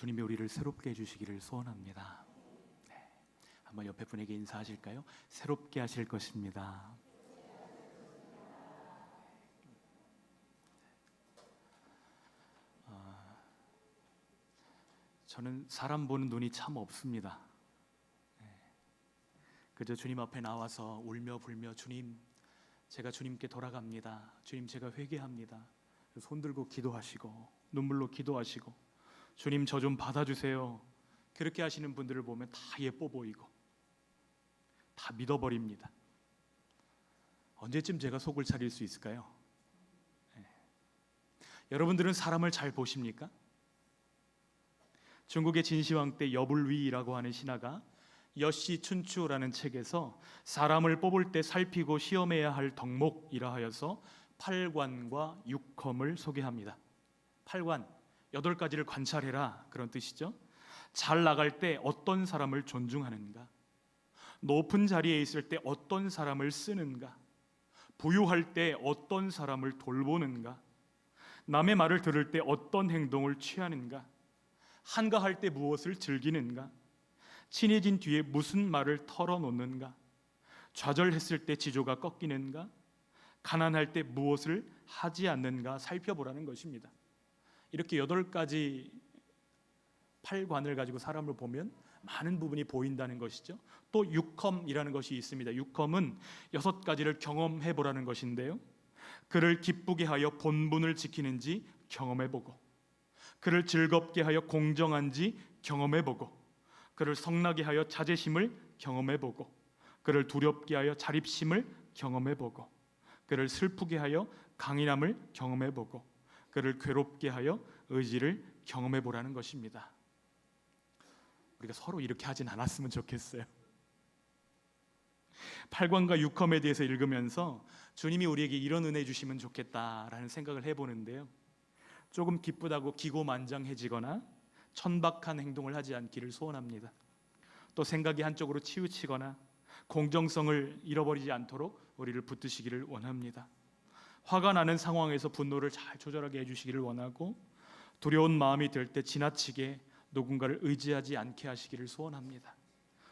주님이 우리를 새롭게 해주시기를 소원합니다. 네. 한번 옆에 분에게 인사하실까요? 새롭게 하실 것입니다. 아, 저는 사람 보는 눈이 참 없습니다. 네. 그저 주님 앞에 나와서 울며 불며 주님 제가 주님께 돌아갑니다. 주님 제가 회개합니다. 손 들고 기도하시고 눈물로 기도하시고 주님 저 좀 받아주세요. 그렇게 하시는 분들을 보면 다 예뻐 보이고 다 믿어버립니다. 언제쯤 제가 속을 차릴 수 있을까요? 네. 여러분들은 사람을 잘 보십니까? 중국의 진시황 때 여불위라고 하는 신하가 여시 춘추라는 책에서 사람을 뽑을 때 살피고 시험해야 할 덕목이라 하여서 팔관과 육컴을 소개합니다. 팔관 여덟 가지를 관찰해라 그런 뜻이죠. 잘 나갈 때 어떤 사람을 존중하는가? 높은 자리에 있을 때 어떤 사람을 쓰는가? 부유할 때 어떤 사람을 돌보는가? 남의 말을 들을 때 어떤 행동을 취하는가? 한가할 때 무엇을 즐기는가? 친해진 뒤에 무슨 말을 털어놓는가? 좌절했을 때 지조가 꺾이는가? 가난할 때 무엇을 하지 않는가 살펴보라는 것입니다. 이렇게 여덟 가지 팔관을 가지고 사람을 보면 많은 부분이 보인다는 것이죠. 또 육컴이라는 것이 있습니다. 육컴은 여섯 가지를 경험해 보라는 것인데요. 그를 기쁘게 하여 본분을 지키는지 경험해 보고 그를 즐겁게 하여 공정한지 경험해 보고 그를 성나게 하여 자제심을 경험해 보고 그를 두렵게 하여 자립심을 경험해 보고 그를 슬프게 하여 강인함을 경험해 보고 그를 괴롭게 하여 의지를 경험해 보라는 것입니다. 우리가 서로 이렇게 하진 않았으면 좋겠어요. 8관과 6컴에 대해서 읽으면서 주님이 우리에게 이런 은혜 주시면 좋겠다라는 생각을 해보는데요. 조금 기쁘다고 기고만장해지거나 천박한 행동을 하지 않기를 소원합니다. 또 생각이 한쪽으로 치우치거나 공정성을 잃어버리지 않도록 우리를 붙드시기를 원합니다. 화가 나는 상황에서 분노를 잘 조절하게 해주시기를 원하고 두려운 마음이 들 때 지나치게 누군가를 의지하지 않게 하시기를 소원합니다.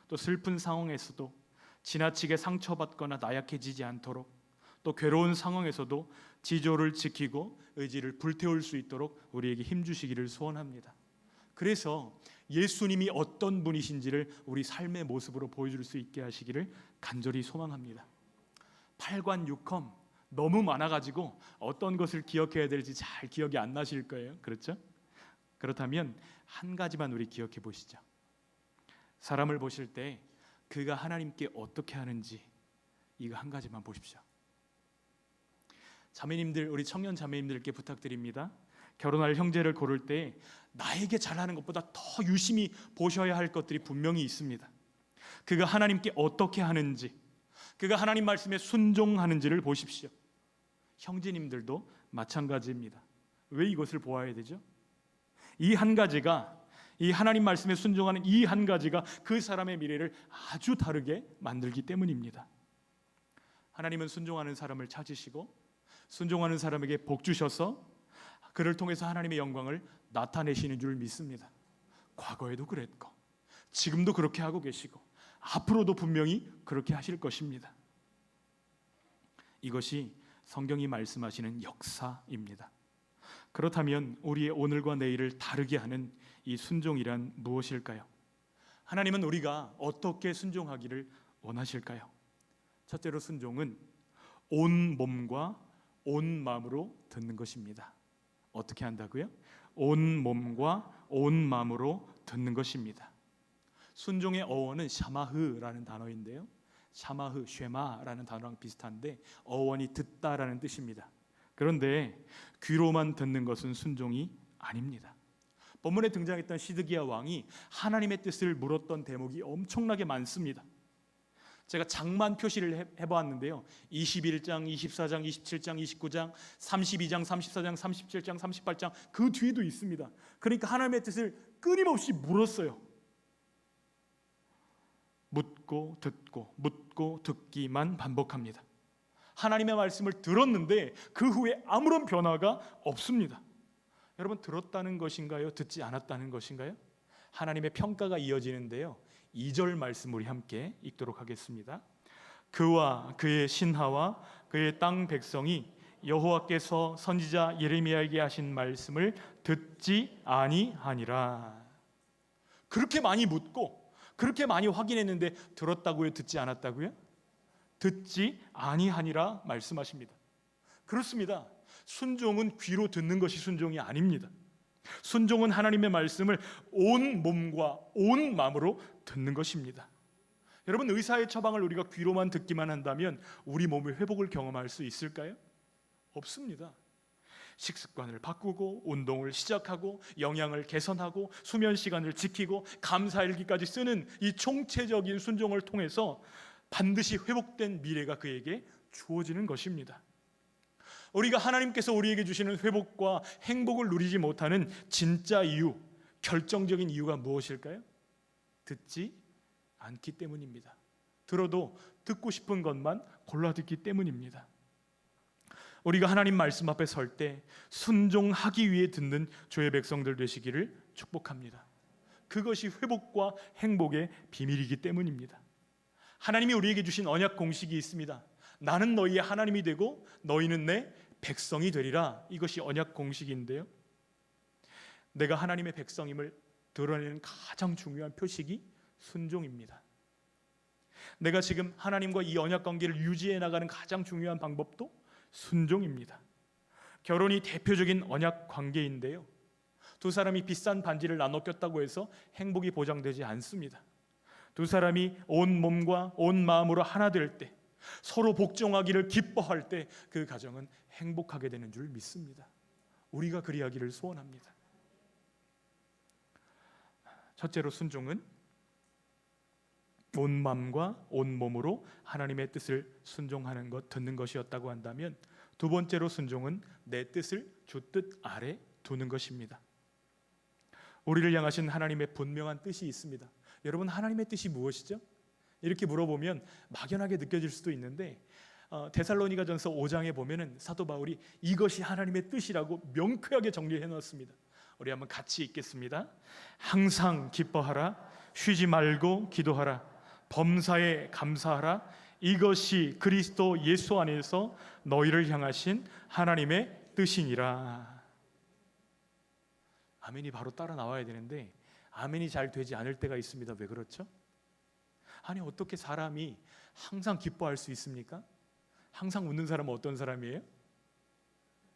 또 슬픈 상황에서도 지나치게 상처받거나 나약해지지 않도록 또 괴로운 상황에서도 지조를 지키고 의지를 불태울 수 있도록 우리에게 힘 주시기를 소원합니다. 그래서 예수님이 어떤 분이신지를 우리 삶의 모습으로 보여줄 수 있게 하시기를 간절히 소망합니다. 8관 6컴 너무 많아가지고 어떤 것을 기억해야 될지 잘 기억이 안 나실 거예요. 그렇죠? 그렇다면 한 가지만 우리 기억해 보시죠. 사람을 보실 때 그가 하나님께 어떻게 하는지 이거 한 가지만 보십시오. 자매님들 우리 청년 자매님들께 부탁드립니다. 결혼할 형제를 고를 때 나에게 잘하는 것보다 더 유심히 보셔야 할 것들이 분명히 있습니다. 그가 하나님께 어떻게 하는지, 그가 하나님 말씀에 순종하는지를 보십시오. 형제님들도 마찬가지입니다. 왜 이것을 보아야 되죠? 이 한 가지가 이 하나님 말씀에 순종하는 이 한 가지가 그 사람의 미래를 아주 다르게 만들기 때문입니다. 하나님은 순종하는 사람을 찾으시고 순종하는 사람에게 복 주셔서 그를 통해서 하나님의 영광을 나타내시는 줄 믿습니다. 과거에도 그랬고 지금도 그렇게 하고 계시고 앞으로도 분명히 그렇게 하실 것입니다. 이것이 성경이 말씀하시는 역사입니다. 그렇다면 우리의 오늘과 내일을 다르게 하는 이 순종이란 무엇일까요? 하나님은 우리가 어떻게 순종하기를 원하실까요? 첫째로 순종은 온 몸과 온 마음으로 듣는 것입니다. 어떻게 한다고요? 온 몸과 온 마음으로 듣는 것입니다. 순종의 어원은 샤마흐라는 단어인데요. 샤마흐, 쉐마라는 단어랑 비슷한데 어원이 듣다라는 뜻입니다. 그런데 귀로만 듣는 것은 순종이 아닙니다. 본문에 등장했던 시드기야 왕이 하나님의 뜻을 물었던 대목이 엄청나게 많습니다. 제가 장만 표시를 해보았는데요. 21장, 24장, 27장, 29장, 32장, 34장, 37장, 38장 그 뒤에도 있습니다. 그러니까 하나님의 뜻을 끊임없이 물었어요. 묻고 듣고 묻고 듣기만 반복합니다. 하나님의 말씀을 들었는데 그 후에 아무런 변화가 없습니다. 여러분 들었다는 것인가요? 듣지 않았다는 것인가요? 하나님의 평가가 이어지는데요. 2절 말씀 우리 함께 읽도록 하겠습니다. 그와 그의 신하와 그의 땅 백성이 여호와께서 선지자 예레미야에게 하신 말씀을 듣지 아니하니라. 그렇게 많이 묻고 그렇게 많이 확인했는데 들었다고요? 듣지 않았다고요? 듣지 아니하니라 말씀하십니다. 그렇습니다. 순종은 귀로 듣는 것이 순종이 아닙니다. 순종은 하나님의 말씀을 온 몸과 온 마음으로 듣는 것입니다. 여러분 의사의 처방을 우리가 귀로만 듣기만 한다면 우리 몸의 회복을 경험할 수 있을까요? 없습니다. 식습관을 바꾸고 운동을 시작하고 영양을 개선하고 수면 시간을 지키고 감사일기까지 쓰는 이 총체적인 순종을 통해서 반드시 회복된 미래가 그에게 주어지는 것입니다. 우리가 하나님께서 우리에게 주시는 회복과 행복을 누리지 못하는 진짜 이유, 결정적인 이유가 무엇일까요? 듣지 않기 때문입니다. 들어도 듣고 싶은 것만 골라 듣기 때문입니다. 우리가 하나님 말씀 앞에 설 때 순종하기 위해 듣는 주의 백성들 되시기를 축복합니다. 그것이 회복과 행복의 비밀이기 때문입니다. 하나님이 우리에게 주신 언약 공식이 있습니다. 나는 너희의 하나님이 되고 너희는 내 백성이 되리라. 이것이 언약 공식인데요. 내가 하나님의 백성임을 드러내는 가장 중요한 표식이 순종입니다. 내가 지금 하나님과 이 언약 관계를 유지해 나가는 가장 중요한 방법도 순종입니다. 결혼이 대표적인 언약 관계인데요. 두 사람이 비싼 반지를 나눠 꼈다고 해서 행복이 보장되지 않습니다. 두 사람이 온 몸과 온 마음으로 하나 될 때, 서로 복종하기를 기뻐할 때 그 가정은 행복하게 되는 줄 믿습니다. 우리가 그리하기를 소원합니다. 첫째로 순종은 온 마음과 온 몸으로 하나님의 뜻을 순종하는 것, 듣는 것이었다고 한다면 두 번째로 순종은 내 뜻을 주 뜻 아래 두는 것입니다. 우리를 향하신 하나님의 분명한 뜻이 있습니다. 여러분 하나님의 뜻이 무엇이죠? 이렇게 물어보면 막연하게 느껴질 수도 있는데 어, 데살로니가전서 5장에 보면은 사도 바울이 이것이 하나님의 뜻이라고 명쾌하게 정리해 놓았습니다. 우리 한번 같이 읽겠습니다. 항상 기뻐하라 쉬지 말고 기도하라 범사에 감사하라 이것이 그리스도 예수 안에서 너희를 향하신 하나님의 뜻이니라. 아멘이 바로 따라 나와야 되는데 아멘이 잘 되지 않을 때가 있습니다. 왜 그렇죠? 아니 어떻게 사람이 항상 기뻐할 수 있습니까? 항상 웃는 사람은 어떤 사람이에요?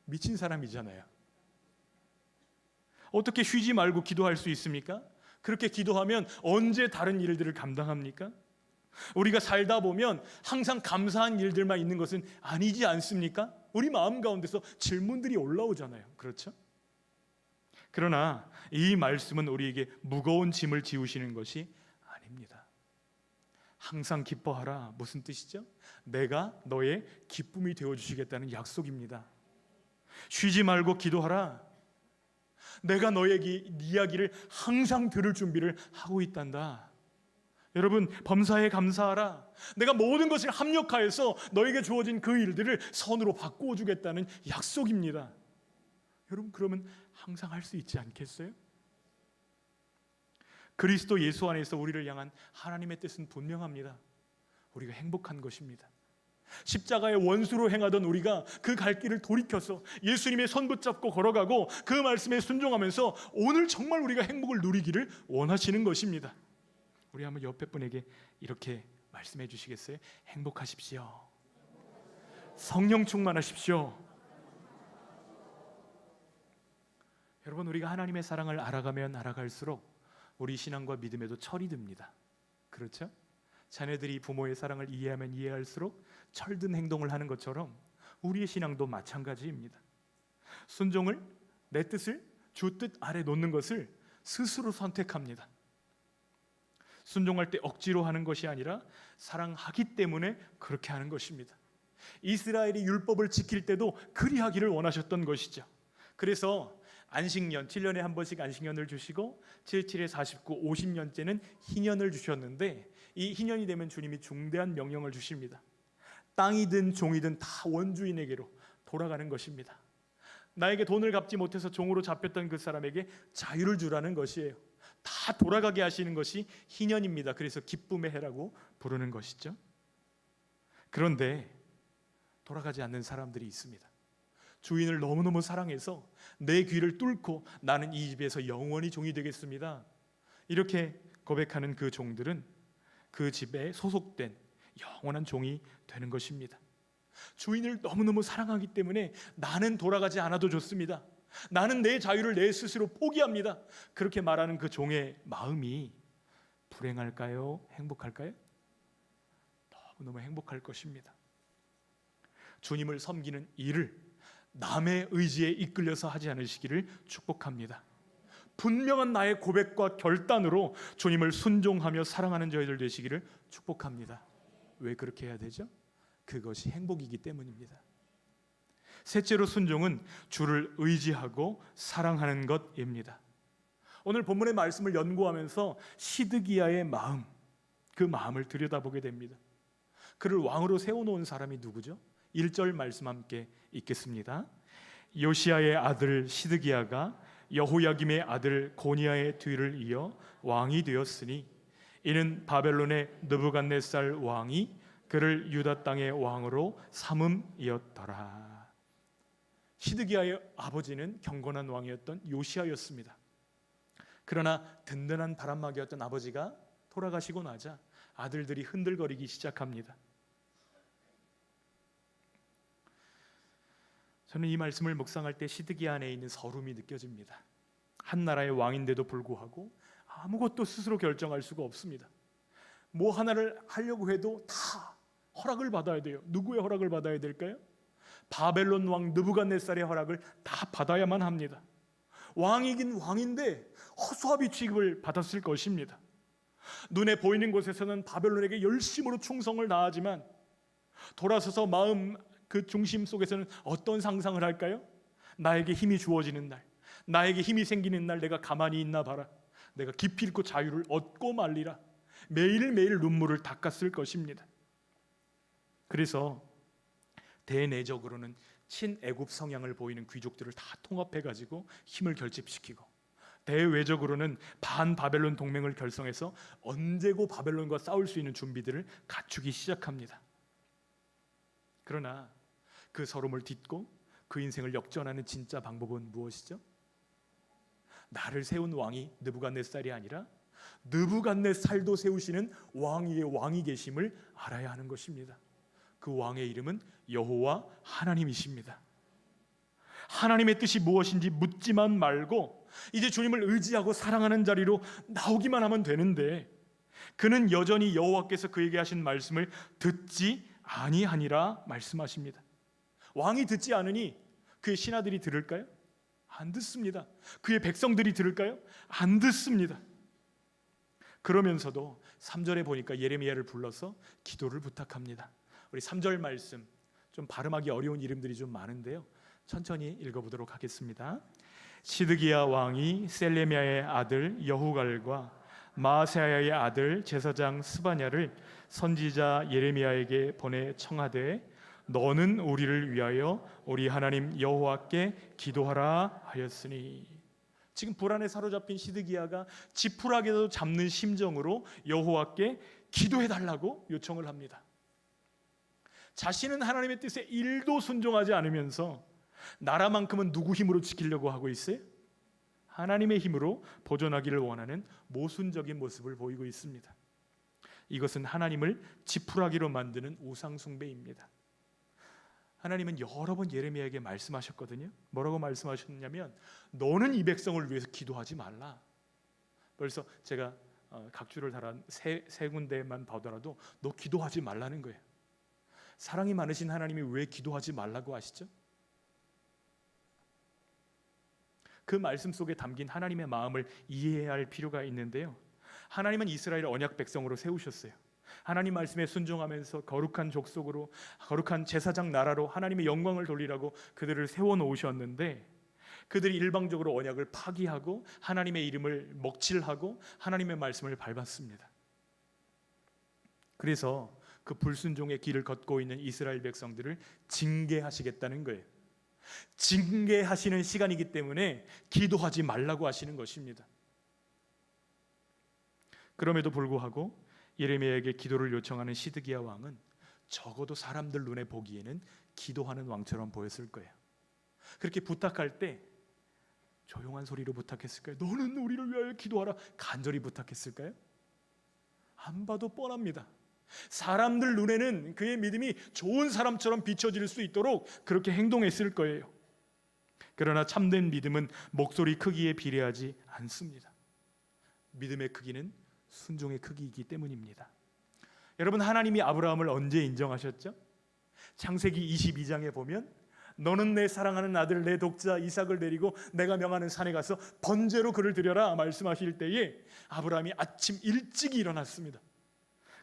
미친 사람이잖아요. 어떻게 쉬지 말고 기도할 수 있습니까? 그렇게 기도하면 언제 다른 일들을 감당합니까? 우리가 살다 보면 항상 감사한 일들만 있는 것은 아니지 않습니까? 우리 마음 가운데서 질문들이 올라오잖아요. 그렇죠? 그러나 이 말씀은 우리에게 무거운 짐을 지우시는 것이 아닙니다. 항상 기뻐하라. 무슨 뜻이죠? 내가 너의 기쁨이 되어 주시겠다는 약속입니다. 쉬지 말고 기도하라. 내가 네 이야기를 항상 들을 준비를 하고 있단다. 여러분 범사에 감사하라. 내가 모든 것을 합력하여서 너에게 주어진 그 일들을 선으로 바꾸어 주겠다는 약속입니다. 여러분 그러면 항상 할 수 있지 않겠어요? 그리스도 예수 안에서 우리를 향한 하나님의 뜻은 분명합니다. 우리가 행복한 것입니다. 십자가의 원수로 행하던 우리가 그 갈 길을 돌이켜서 예수님의 손 붙잡고 걸어가고 그 말씀에 순종하면서 오늘 정말 우리가 행복을 누리기를 원하시는 것입니다. 우리 한번 옆에 분에게 이렇게 말씀해 주시겠어요? 행복하십시오. 성령 충만하십시오. 여러분 우리가 하나님의 사랑을 알아가면 알아갈수록 우리 신앙과 믿음에도 철이 듭니다. 그렇죠? 자녀들이 부모의 사랑을 이해하면 이해할수록 철든 행동을 하는 것처럼 우리의 신앙도 마찬가지입니다. 순종을 내 뜻을 주 뜻 아래 놓는 것을 스스로 선택합니다. 순종할 때 억지로 하는 것이 아니라 사랑하기 때문에 그렇게 하는 것입니다. 이스라엘이 율법을 지킬 때도 그리하기를 원하셨던 것이죠. 그래서 안식년 7년에 한 번씩 안식년을 주시고 77에 49, 50년째는 희년을 주셨는데 이 희년이 되면 주님이 중대한 명령을 주십니다. 땅이든 종이든 다 원주인에게로 돌아가는 것입니다. 나에게 돈을 갚지 못해서 종으로 잡혔던 그 사람에게 자유를 주라는 것이에요. 다 돌아가게 하시는 것이 희년입니다. 그래서 기쁨의 해라고 부르는 것이죠. 그런데 돌아가지 않는 사람들이 있습니다. 주인을 너무너무 사랑해서 내 귀를 뚫고 나는 이 집에서 영원히 종이 되겠습니다. 이렇게 고백하는 그 종들은 그 집에 소속된 영원한 종이 되는 것입니다. 주인을 너무너무 사랑하기 때문에 나는 돌아가지 않아도 좋습니다. 나는 내 자유를 내 스스로 포기합니다. 그렇게 말하는 그 종의 마음이 불행할까요? 행복할까요? 너무너무 행복할 것입니다. 주님을 섬기는 일을 남의 의지에 이끌려서 하지 않으시기를 축복합니다. 분명한 나의 고백과 결단으로 주님을 순종하며 사랑하는 저희들 되시기를 축복합니다. 왜 그렇게 해야 되죠? 그것이 행복이기 때문입니다. 셋째로 순종은 주를 의지하고 사랑하는 것입니다. 오늘 본문의 말씀을 연구하면서 시드기야의 마음, 그 마음을 들여다보게 됩니다. 그를 왕으로 세워놓은 사람이 누구죠? 1절 말씀 함께 읽겠습니다. 요시아의 아들 시드기야가 여호야김의 아들 고니야의 뒤를 이어 왕이 되었으니 이는 바벨론의 느부갓네살 왕이 그를 유다 땅의 왕으로 삼음이었더라. 시드기야의 아버지는 경건한 왕이었던 요시아였습니다. 그러나 든든한 바람막이였던 아버지가 돌아가시고 나자 아들들이 흔들거리기 시작합니다. 저는 이 말씀을 묵상할 때 시드기야 안에 있는 서름이 느껴집니다. 한 나라의 왕인데도 불구하고 아무것도 스스로 결정할 수가 없습니다. 뭐 하나를 하려고 해도 다 허락을 받아야 돼요. 누구의 허락을 받아야 될까요? 바벨론 왕 느부갓네살의 허락을 다 받아야만 합니다. 왕이긴 왕인데 허수아비 취급을 받았을 것입니다. 눈에 보이는 곳에서는 바벨론에게 열심으로 충성을 다하지만 돌아서서 마음 그 중심 속에서는 어떤 상상을 할까요? 나에게 힘이 주어지는 날, 나에게 힘이 생기는 날 내가 가만히 있나 봐라. 내가 기필코 자유를 얻고 말리라. 매일매일 눈물을 닦았을 것입니다. 그래서 대내적으로는 친애굽 성향을 보이는 귀족들을 다 통합해 가지고 힘을 결집시키고 대외적으로는 반 바벨론 동맹을 결성해서 언제고 바벨론과 싸울 수 있는 준비들을 갖추기 시작합니다. 그러나 그 서름을 딛고 그 인생을 역전하는 진짜 방법은 무엇이죠? 나를 세운 왕이 느부갓네살이 아니라 느부갓네살도 세우시는 왕위의 왕이 계심을 알아야 하는 것입니다. 그 왕의 이름은 여호와 하나님이십니다. 하나님의 뜻이 무엇인지 묻지만 말고 이제 주님을 의지하고 사랑하는 자리로 나오기만 하면 되는데 그는 여전히 여호와께서 그에게 하신 말씀을 듣지 아니하니라 말씀하십니다. 왕이 듣지 않으니 그의 신하들이 들을까요? 안 듣습니다. 그의 백성들이 들을까요? 안 듣습니다. 그러면서도 3절에 보니까 예레미야를 불러서 기도를 부탁합니다. 우리 3절 말씀 좀 발음하기 어려운 이름들이 좀 많은데요. 천천히 읽어보도록 하겠습니다. 시드기야 왕이 셀레미야의 아들 여후갈과 마세야의 아들 제사장 스바냐를 선지자 예레미야에게 보내 청하되 너는 우리를 위하여 우리 하나님 여호와께 기도하라 하였으니 지금 불안에 사로잡힌 시드기야가 지푸라기도 잡는 심정으로 여호와께 기도해 달라고 요청을 합니다. 자신은 하나님의 뜻에 일도 순종하지 않으면서 나라만큼은 누구 힘으로 지키려고 하고 있어요? 하나님의 힘으로 보존하기를 원하는 모순적인 모습을 보이고 있습니다. 이것은 하나님을 지푸라기로 만드는 우상 숭배입니다. 하나님은 여러 번 예레미야에게 말씀하셨거든요. 뭐라고 말씀하셨냐면 너는 이 백성을 위해서 기도하지 말라. 벌써 제가 어, 각주를 달한 세, 세 군데만 보더라도 너 기도하지 말라는 거예요. 사랑이 많으신 하나님이 왜 기도하지 말라고 하시죠? 그 말씀 속에 담긴 하나님의 마음을 이해해야 할 필요가 있는데요. 하나님은 이스라엘 언약 백성으로 세우셨어요. 하나님 말씀에 순종하면서 거룩한 족속으로 거룩한 제사장 나라로 하나님의 영광을 돌리라고 그들을 세워 놓으셨는데 그들이 일방적으로 언약을 파기하고 하나님의 이름을 먹칠하고 하나님의 말씀을 밟았습니다. 그래서 그 불순종의 길을 걷고 있는 이스라엘 백성들을 징계하시겠다는 거예요. 징계하시는 시간이기 때문에 기도하지 말라고 하시는 것입니다. 그럼에도 불구하고 예레미야에게 기도를 요청하는 시드기야 왕은 적어도 사람들 눈에 보기에는 기도하는 왕처럼 보였을 거예요. 그렇게 부탁할 때 조용한 소리로 부탁했을까요? 너는 우리를 위하여 기도하라 간절히 부탁했을까요? 안 봐도 뻔합니다. 사람들 눈에는 그의 믿음이 좋은 사람처럼 비춰질 수 있도록 그렇게 행동했을 거예요. 그러나 참된 믿음은 목소리 크기에 비례하지 않습니다. 믿음의 크기는 순종의 크기이기 때문입니다. 여러분 하나님이 아브라함을 언제 인정하셨죠? 창세기 22장에 보면 너는 내 사랑하는 아들 내 독자 이삭을 데리고 내가 명하는 산에 가서 번제로 그를 드려라 말씀하실 때에 아브라함이 아침 일찍 일어났습니다.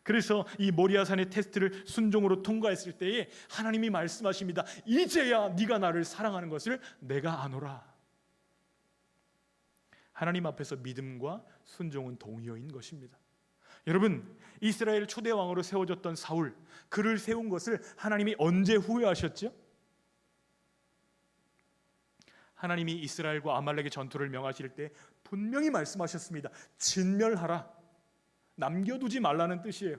그래서 이 모리아산의 테스트를 순종으로 통과했을 때에 하나님이 말씀하십니다. 이제야 네가 나를 사랑하는 것을 내가 아노라. 하나님 앞에서 믿음과 순종은 동의어인 것입니다. 여러분 이스라엘 초대 왕으로 세워졌던 사울 그를 세운 것을 하나님이 언제 후회하셨죠? 하나님이 이스라엘과 아말렉의 전투를 명하실 때 분명히 말씀하셨습니다. 진멸하라. 남겨두지 말라는 뜻이에요.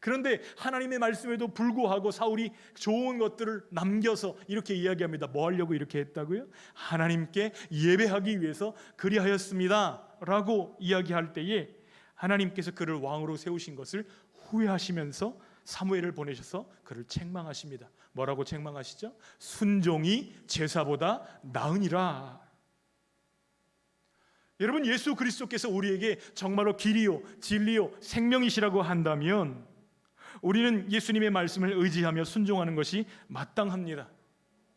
그런데 하나님의 말씀에도 불구하고 사울이 좋은 것들을 남겨서 이렇게 이야기합니다. 뭐 하려고 이렇게 했다고요? 하나님께 예배하기 위해서 그리하였습니다. 라고 이야기할 때에 하나님께서 그를 왕으로 세우신 것을 후회하시면서 사무엘을 보내셔서 그를 책망하십니다. 뭐라고 책망하시죠? 순종이 제사보다 나으니라. 여러분 예수 그리스도께서 우리에게 정말로 길이요 진리요 생명이시라고 한다면 우리는 예수님의 말씀을 의지하며 순종하는 것이 마땅합니다.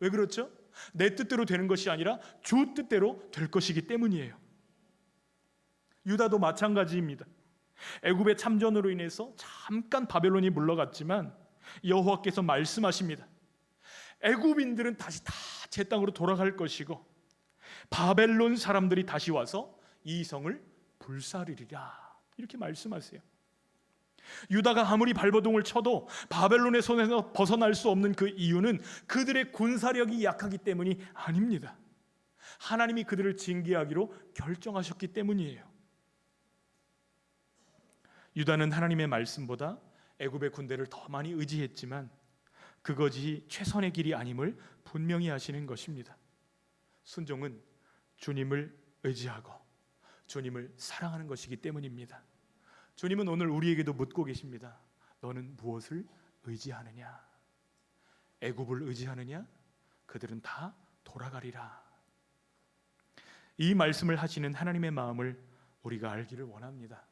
왜 그렇죠? 내 뜻대로 되는 것이 아니라 주 뜻대로 될 것이기 때문이에요. 유다도 마찬가지입니다. 애굽의 참전으로 인해서 잠깐 바벨론이 물러갔지만 여호와께서 말씀하십니다. 애굽인들은 다시 다 제 땅으로 돌아갈 것이고 바벨론 사람들이 다시 와서 이 성을 불사르리라 이렇게 말씀하세요. 유다가 아무리 발버둥을 쳐도 바벨론의 손에서 벗어날 수 없는 그 이유는 그들의 군사력이 약하기 때문이 아닙니다. 하나님이 그들을 징계하기로 결정하셨기 때문이에요. 유다는 하나님의 말씀보다 애굽의 군대를 더 많이 의지했지만 그것이 최선의 길이 아님을 분명히 하시는 것입니다. 순종은 주님을 의지하고 주님을 사랑하는 것이기 때문입니다. 주님은 오늘 우리에게도 묻고 계십니다. 너는 무엇을 의지하느냐? 애굽을 의지하느냐? 그들은 다 돌아가리라. 이 말씀을 하시는 하나님의 마음을 우리가 알기를 원합니다.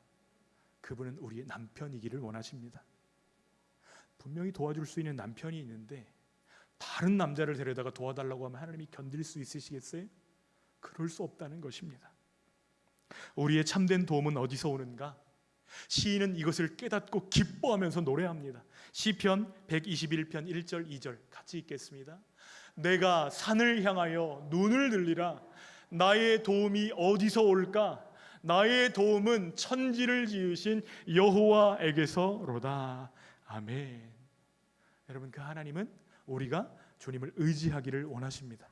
그분은 우리의 남편이기를 원하십니다. 분명히 도와줄 수 있는 남편이 있는데 다른 남자를 데려다가 도와달라고 하면 하나님이 견딜 수 있으시겠어요? 그럴 수 없다는 것입니다. 우리의 참된 도움은 어디서 오는가? 시인은 이것을 깨닫고 기뻐하면서 노래합니다. 시편 121편 1절 2절 같이 읽겠습니다. 내가 산을 향하여 눈을 들리라 나의 도움이 어디서 올까? 나의 도움은 천지를 지으신 여호와에게서로다. 아멘. 여러분 그 하나님은 우리가 주님을 의지하기를 원하십니다.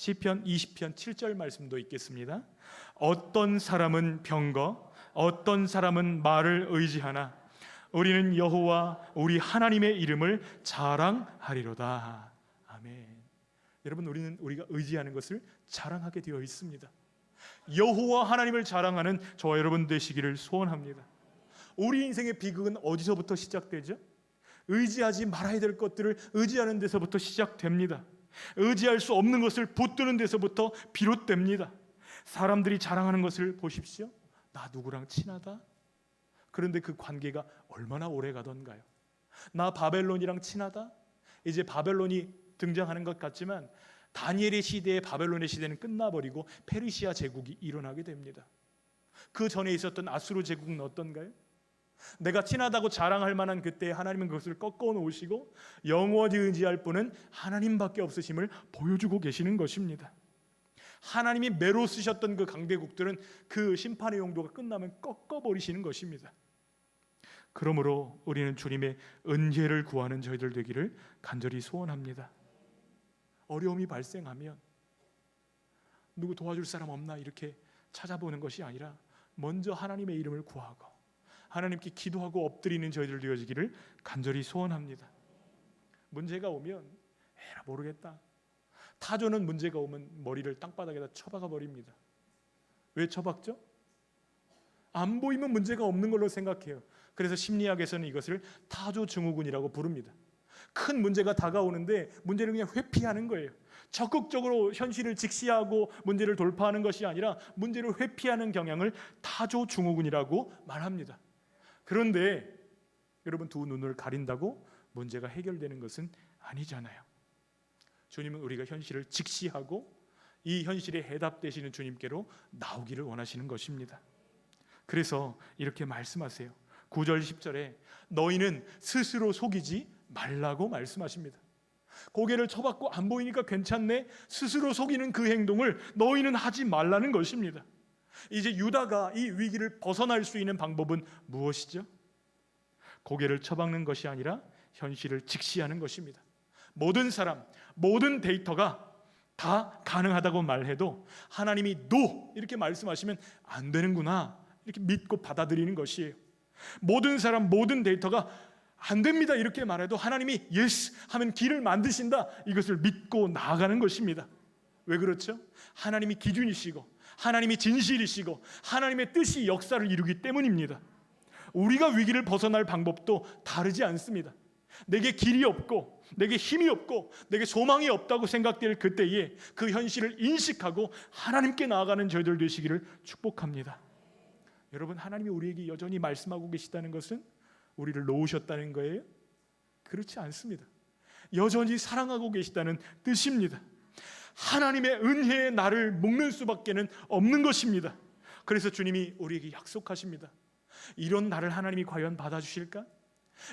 시편 20편 7절 말씀도 있겠습니다. 어떤 사람은 병거, 어떤 사람은 말을 의지하나 우리는 여호와 우리 하나님의 이름을 자랑하리로다. 아멘. 여러분 우리는 우리가 의지하는 것을 자랑하게 되어 있습니다. 여호와 하나님을 자랑하는 저와 여러분 되시기를 소원합니다. 우리 인생의 비극은 어디서부터 시작되죠? 의지하지 말아야 될 것들을 의지하는 데서부터 시작됩니다. 의지할 수 없는 것을 붙드는 데서부터 비롯됩니다. 사람들이 자랑하는 것을 보십시오. 나 누구랑 친하다? 그런데 그 관계가 얼마나 오래 가던가요? 나 바벨론이랑 친하다? 이제 바벨론이 등장하는 것 같지만 다니엘의 시대에 바벨론의 시대는 끝나버리고 페르시아 제국이 일어나게 됩니다. 그 전에 있었던 아수르 제국은 어떤가요? 내가 친하다고 자랑할 만한 그때 하나님은 그것을 꺾어 놓으시고 영원히 의지할 분은 하나님밖에 없으심을 보여주고 계시는 것입니다. 하나님이 매로 쓰셨던 그 강대국들은 그 심판의 용도가 끝나면 꺾어 버리시는 것입니다. 그러므로 우리는 주님의 은혜를 구하는 저희들 되기를 간절히 소원합니다. 어려움이 발생하면 누구 도와줄 사람 없나 이렇게 찾아보는 것이 아니라 먼저 하나님의 이름을 구하고 하나님께 기도하고 엎드리는 저희들 되어지기를 간절히 소원합니다. 문제가 오면 에라 모르겠다. 타조는 문제가 오면 머리를 땅바닥에다 쳐박아 버립니다. 왜 쳐박죠? 안 보이면 문제가 없는 걸로 생각해요. 그래서 심리학에서는 이것을 타조 증후군이라고 부릅니다. 큰 문제가 다가오는데 문제를 그냥 회피하는 거예요. 적극적으로 현실을 직시하고 문제를 돌파하는 것이 아니라 문제를 회피하는 경향을 타조 증후군이라고 말합니다. 그런데 여러분 두 눈을 가린다고 문제가 해결되는 것은 아니잖아요. 주님은 우리가 현실을 직시하고 이 현실에 해답되시는 주님께로 나오기를 원하시는 것입니다. 그래서 이렇게 말씀하세요. 9절 10절에 너희는 스스로 속이지 말라고 말씀하십니다. 고개를 쳐박고 안 보이니까 괜찮네. 스스로 속이는 그 행동을 너희는 하지 말라는 것입니다. 이제 유다가 이 위기를 벗어날 수 있는 방법은 무엇이죠? 고개를 쳐박는 것이 아니라 현실을 직시하는 것입니다. 모든 사람, 모든 데이터가 다 가능하다고 말해도 하나님이 no 이렇게 말씀하시면 안 되는구나 이렇게 믿고 받아들이는 것이에요. 모든 사람, 모든 데이터가 안 됩니다 이렇게 말해도 하나님이 yes 하면 길을 만드신다 이것을 믿고 나아가는 것입니다. 왜 그렇죠? 하나님이 기준이시고 하나님이 진실이시고 하나님의 뜻이 역사를 이루기 때문입니다. 우리가 위기를 벗어날 방법도 다르지 않습니다. 내게 길이 없고 내게 힘이 없고 내게 소망이 없다고 생각될 그때에 그 현실을 인식하고 하나님께 나아가는 저희들 되시기를 축복합니다. 여러분 하나님이 우리에게 여전히 말씀하고 계시다는 것은 우리를 놓으셨다는 거예요? 그렇지 않습니다. 여전히 사랑하고 계시다는 뜻입니다. 하나님의 은혜에 나를 묶는 수밖에는 없는 것입니다. 그래서 주님이 우리에게 약속하십니다. 이런 나를 하나님이 과연 받아주실까?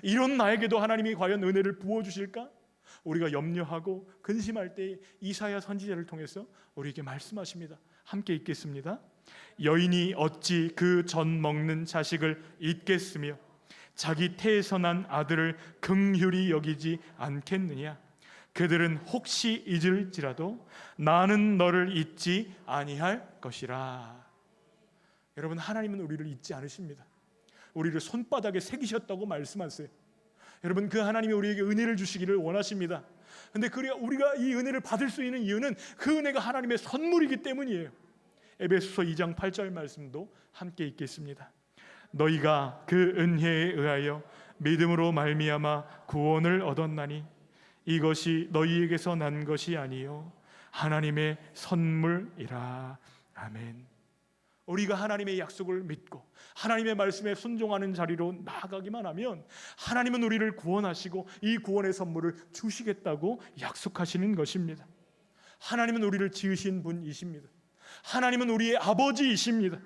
이런 나에게도 하나님이 과연 은혜를 부어 주실까? 우리가 염려하고 근심할 때 이사야 선지자를 통해서 우리에게 말씀하십니다. 함께 읽겠습니다. 여인이 어찌 그 전 먹는 자식을 잊겠으며 자기 태에서 난 아들을 긍휼히 여기지 않겠느냐? 그들은 혹시 잊을지라도 나는 너를 잊지 아니할 것이라. 여러분 하나님은 우리를 잊지 않으십니다. 우리를 손바닥에 새기셨다고 말씀하세요. 여러분 그 하나님이 우리에게 은혜를 주시기를 원하십니다. 근데 그 우리가 이 은혜를 받을 수 있는 이유는 그 은혜가 하나님의 선물이기 때문이에요. 에베소서 2장 8절 말씀도 함께 읽겠습니다. 너희가 그 은혜에 의하여 믿음으로 말미암아 구원을 얻었나니 이것이 너희에게서 난 것이 아니요 하나님의 선물이라. 아멘. 우리가 하나님의 약속을 믿고 하나님의 말씀에 순종하는 자리로 나아가기만 하면 하나님은 우리를 구원하시고 이 구원의 선물을 주시겠다고 약속하시는 것입니다. 하나님은 우리를 지으신 분이십니다. 하나님은 우리의 아버지이십니다.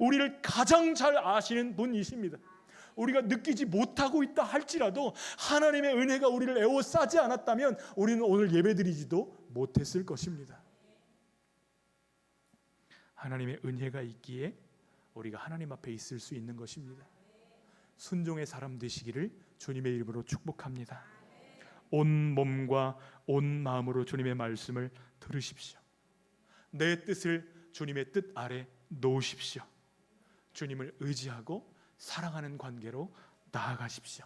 우리를 가장 잘 아시는 분이십니다. 우리가 느끼지 못하고 있다 할지라도 하나님의 은혜가 우리를 에워싸지 않았다면 우리는 오늘 예배드리지도 못했을 것입니다. 하나님의 은혜가 있기에 우리가 하나님 앞에 있을 수 있는 것입니다. 순종의 사람 되시기를 주님의 이름으로 축복합니다. 온 몸과 온 마음으로 주님의 말씀을 들으십시오. 내 뜻을 주님의 뜻 아래 놓으십시오. 주님을 의지하고 사랑하는 관계로 나아가십시오.